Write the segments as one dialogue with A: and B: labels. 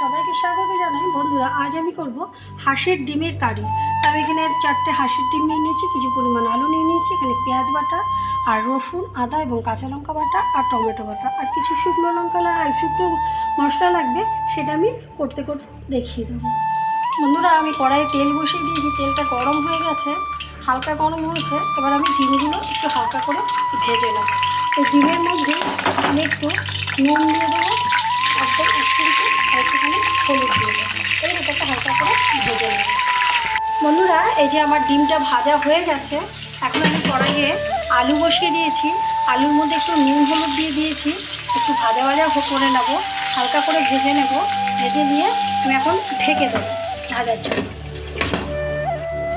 A: সবাইকে স্বাগত জানাই। বন্ধুরা, আজ আমি করব হাঁসের ডিমের কারি। আমি এখানে চারটে হাঁসের ডিম নিয়ে নিয়েছি, কিছু পরিমাণ আলু নিয়ে নিয়েছি, এখানে পেঁয়াজ বাটা আর রসুন, আদা এবং কাঁচা লঙ্কা বাটা আর টমেটো বাটা আর কিছু শুকনো লঙ্কা শুকনো মশলা লাগবে, সেটা আমি করতে করতে দেখিয়ে দেবো। বন্ধুরা, আমি কড়াইয়ে তেল বসিয়ে দিয়েছি, তেলটা গরম হয়ে গেছে, হালকা গরম হয়েছে, এবার আমি ডিমগুলো একটু হালকা করে ভেজে নেব। এই ডিমের মধ্যে আমি একটু নুন দিয়ে দেবো বন্ধুরা, এই যে আমার ডিমটা ভাজা হয়ে গেছে, এখন আমি কড়াইয়ে আলু বসিয়ে দিয়েছি। আলুর মধ্যে একটু নুন, হলুদ দিয়ে দিয়েছি। একটু ভাজা ভাজা করে নেব, হালকা করে ভেজে নেব। ভেজে নিয়ে আমি এখন ঢেকে দেবো ভাজার জন্য।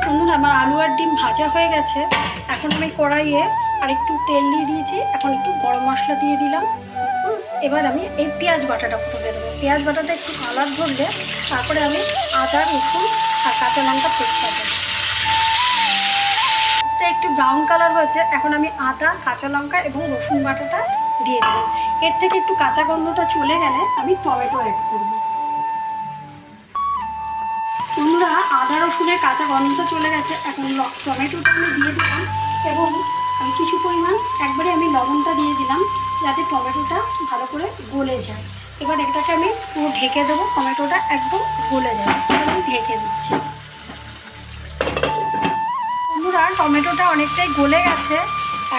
A: বন্ধুরা, আমার আলু আর ডিম ভাজা হয়ে গেছে। এখন আমি কড়াইয়ে আর একটু তেল দিয়ে দিয়েছি। এখন একটু গরম মশলা দিয়ে দিলাম। এবার আমি এই পেঁয়াজ বাটাটা প্রথমে দেবো। পেঁয়াজ বাটাটা একটু কালার ধরলে তারপরে আমি আদা, রসুন আর কাঁচা লঙ্কা পেস্টটা দেবো। পেঁয়াজটা একটু ব্রাউন কালার হয়েছে, এখন আমি আদা, কাঁচা লঙ্কা এবং রসুন বাটাটা দিয়ে দিলাম এর থেকে একটু কাঁচা গন্ধটা চলে গেলে আমি টমেটো অ্যাড করব। বন্ধুরা, আদা, রসুনের কাঁচা গন্ধটা চলে গেছে, এখন টমেটোটা আমি দিয়ে দিলাম। আমি লবণটা দিয়ে দিলাম যাতে টমেটোটা ভালো করে গলে যায়। এবার এটাকে আমি পুরো ঢেকে দেবো, টমেটোটা একদম গলে এবার আমি ঢেকে দিচ্ছি। বন্ধুরা, টমেটোটা অনেকটাই গলে গেছে।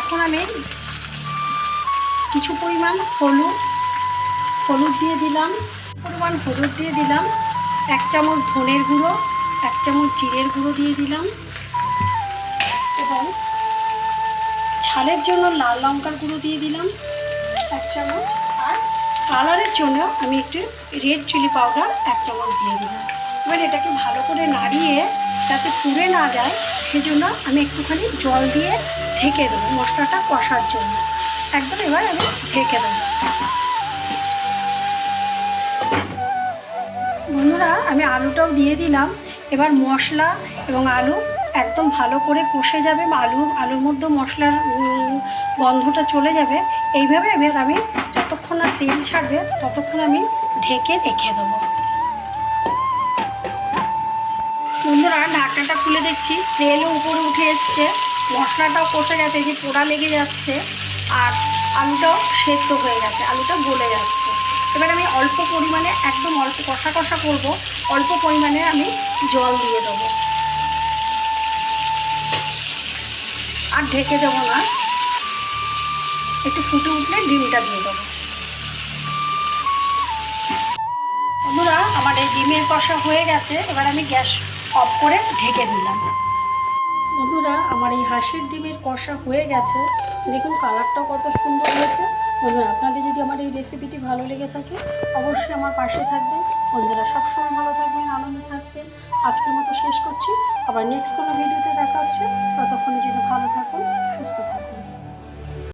A: এখন আমি কিছু পরিমাণ হলুদ হলুদ দিয়ে দিলাম। পরিমাণ হলুদ দিয়ে দিলাম। এক চামচ ধনের গুঁড়ো, এক চামচ জিরের গুঁড়ো দিয়ে দিলাম। এবং ঝালের জন্য লাল লঙ্কার গুঁড়ো দিয়ে দিলাম, এক চামচ। আর কালারের জন্য আমি একটু রেড চিলি পাউডার এক চামচ দিয়ে দিলাম। এবার এটাকে ভালো করে নাড়িয়ে যাতে পুড়ে না যায়, সেজন্য আমি একটুখানি জল দিয়ে ঢেকে দেবো মশলাটা কষার জন্য। একদম এবার আমি ঢেকে দেবো। বন্ধুরা, আমি আলুটাও দিয়ে দিলাম। এবার মশলা এবং আলু একদম ভালো করে কষে যাবে আলু, আলুর মধ্যে মশলার গন্ধটা চলে যাবে। এইভাবে এবার আমি যতক্ষণ না তেল ছাড়বে, ততক্ষণ আমি ঢেকে রেখে দেবো। বন্ধুরা ঢাকনাটা খুলে দেখছি। তেলও উপরে উঠে এসছে। মশলাটাও কষে গেছে যে পোড়া লেগে যাচ্ছে, আর আলুটাও সেদ্ধ হয়ে গেছে, আলুটা গলে যাচ্ছে। এবার আমি অল্প পরিমাণে, একদম অল্প কষা কষা করব, অল্প পরিমাণে আমি জল দিয়ে দেবো। আর ঢেকে দেবো না। একটু ফুটে উঠলে ডিমটা দিয়ে দেবো। বন্ধুরা, আমার এই ডিমের কষা হয়ে গেছে। এবার আমি গ্যাস অফ করে ঢেকে দিলাম। বন্ধুরা, আমার এই হাঁসের ডিমের কষা হয়ে গেছে। দেখুন, কালারটাও কত সুন্দর হয়েছে। বন্ধুরা, আপনাদের যদি আমার এই রেসিপিটি ভালো লেগে থাকে, অবশ্যই আমার পাশে থাকবেন। বন্ধুরা, সবসময় ভালো থাকবেন, আনন্দে থাকবেন। আজকের মতো শেষ করছি। আবার নেক্সট কোনো ভিডিওতে দেখা হচ্ছে। ততক্ষণে যেন ভালো থাকুন সুস্থ থাকুন।